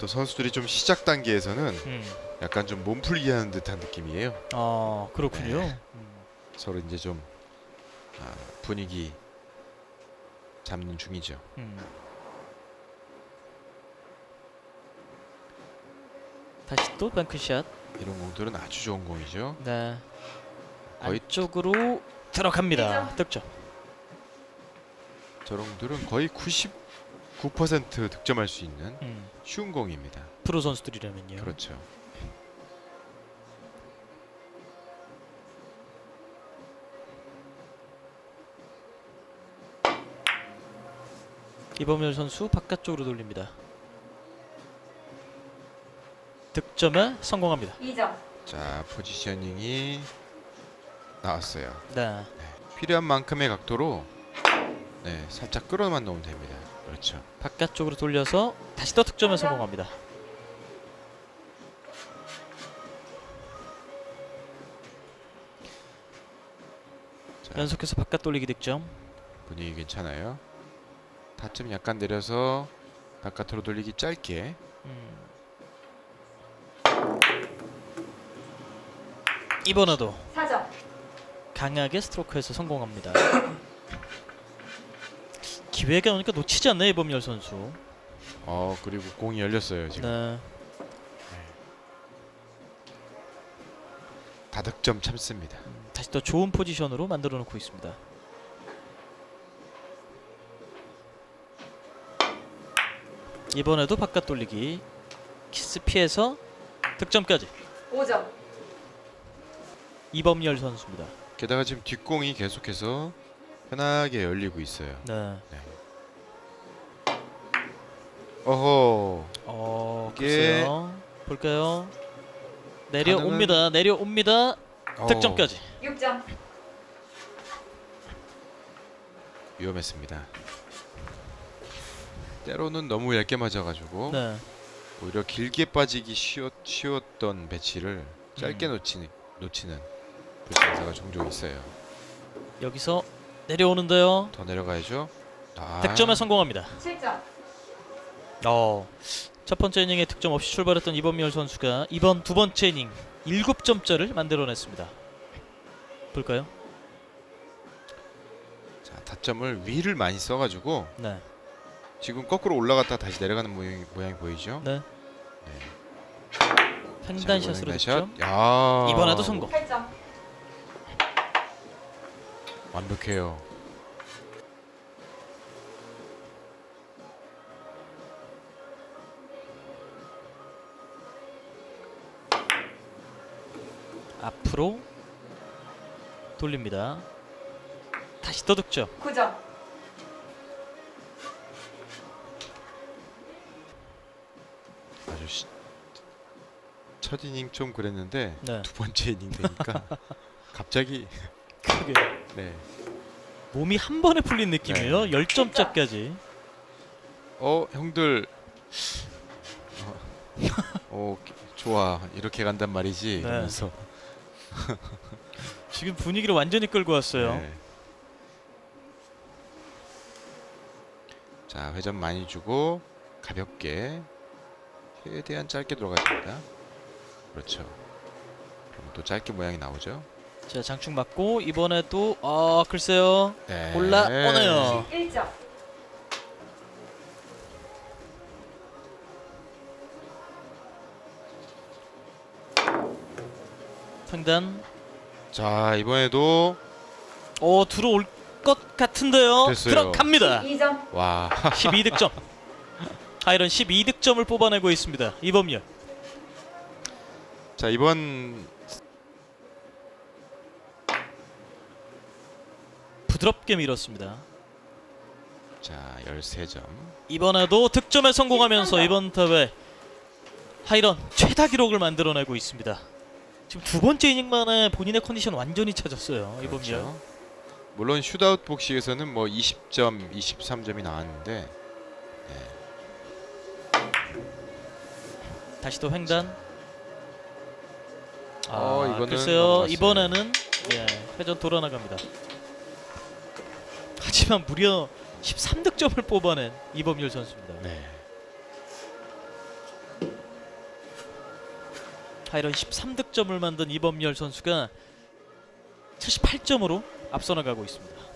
또 선수들이 좀 시작 단계에서는 음. 약간 좀 몸풀기 하는 듯한 느낌이에요. 아 그렇군요. 네. 음. 서로 이제 좀 아, 분위기 잡는 중이죠. 음. 다시 또 뱅크샷. 이런 공들은 아주 좋은 공이죠. 네. 거의- 안쪽으로 들어갑니다. 득점. 저런 공들은 거의 99% 득점할 수 있는 음. 쉬운 공입니다. 프로 선수들이라면요. 그렇죠. 이범열 선수 바깥쪽으로 돌립니다. 득점에 성공합니다. 2점. 자 포지셔닝이 나왔어요. 네. 필요한 만큼의 각도로 네 살짝 끌어만 놓으면 됩니다. 그렇죠. 바깥쪽으로 돌려서 다시 또 득점에 성공합니다. 자 연속해서 바깥 돌리기 득점. 분위기 괜찮아요. 타점 약간 내려서 바깥으로 돌리기 짧게. 음. 이번에도 4점. 강하게 스트로크에서 성공합니다. 기회가 오니까 놓치지 않네 이범열 선수. 어 그리고 공이 열렸어요 지금. 네. 다득점 참습니다. 음, 다시 또 좋은 포지션으로 만들어 놓고 있습니다. 이번에도 바깥 돌리기 키스 피해서 득점까지 5점. 이범열 선수입니다. 게다가 지금 뒷공이 계속해서 편하게 열리고 있어요. 네. 어허. 어, 이게- 글쎄요. 볼까요? 내려옵니다. 내려옵니다. 어, 득점까지. 6점. 위험했습니다. 때로는 너무 얇게 맞아가지고 네. 오히려 길게 빠지기 쉬웠, 쉬웠던 배치를 짧게 음. 놓치는 놓치는 불상사가 종종 있어요. 여기서 내려오는데요. 더 내려가야죠. 아, 득점에 성공합니다. 7점. 어. 첫 번째 이닝에 득점 없이 출발했던 이범열 선수가 이번 두 번째 이닝 7점짜를 만들어냈습니다. 볼까요? 자 타점을 위를 많이 써가지고 네. 지금 거꾸로 올라갔다 다시 내려가는 모양이, 모양이 보이죠? 네. 자, 횡단샷으로 득점. 샷. 야 이번에도 성공. 8점. 완벽해요. 앞으로 돌립니다. 다시 또 득점. 9점. 아주 시, 첫 이닝 좀 그랬는데 네. 두 번째 이닝 되니까 갑자기 크게 네. 몸이 한 번에 풀린 느낌이에요. 10점짜까지. 어 형들 어, 어 좋아 이렇게 간단 말이지 네. 이러면서 지금 분위기를 완전히 끌고 왔어요. 네. 자 회전 많이 주고 가볍게 최대한 짧게 들어가야 됩니다. 그렇죠. 그럼 또 짧게 모양이 나오죠. 자, 장충 맞고 이번에도 아, 글쎄요. 네. 올라오네요. 11점. 횡단. 자 이번에도 어, 들어올 것 같은데요. 됐어요. 들어갑니다. 2점. 와 12득점. 하이런 12득점을 뽑아내고 있습니다. 이범열. 자 이번 부드럽게 밀었습니다. 자 13점 이번에도 득점에 성공하면서 이번 타회 하이런 최다 기록을 만들어내고 있습니다. 지금 두 번째 이닝 만에 본인의 컨디션 완전히 찾았어요. 이범열. 그렇죠. 물론 슈트아웃 복식에서는 뭐 20점, 23점이 나왔는데 다시 또 횡단. 아, 어, 이거는 글쎄요. 넘어갔어요. 이번에는 예, 회전 돌아 나갑니다. 하지만 무려 13득점을 뽑아낸 이범율 선수입니다. 네. 하이런 13득점을 만든 이범열 선수가 78점으로 앞서 나가고 있습니다.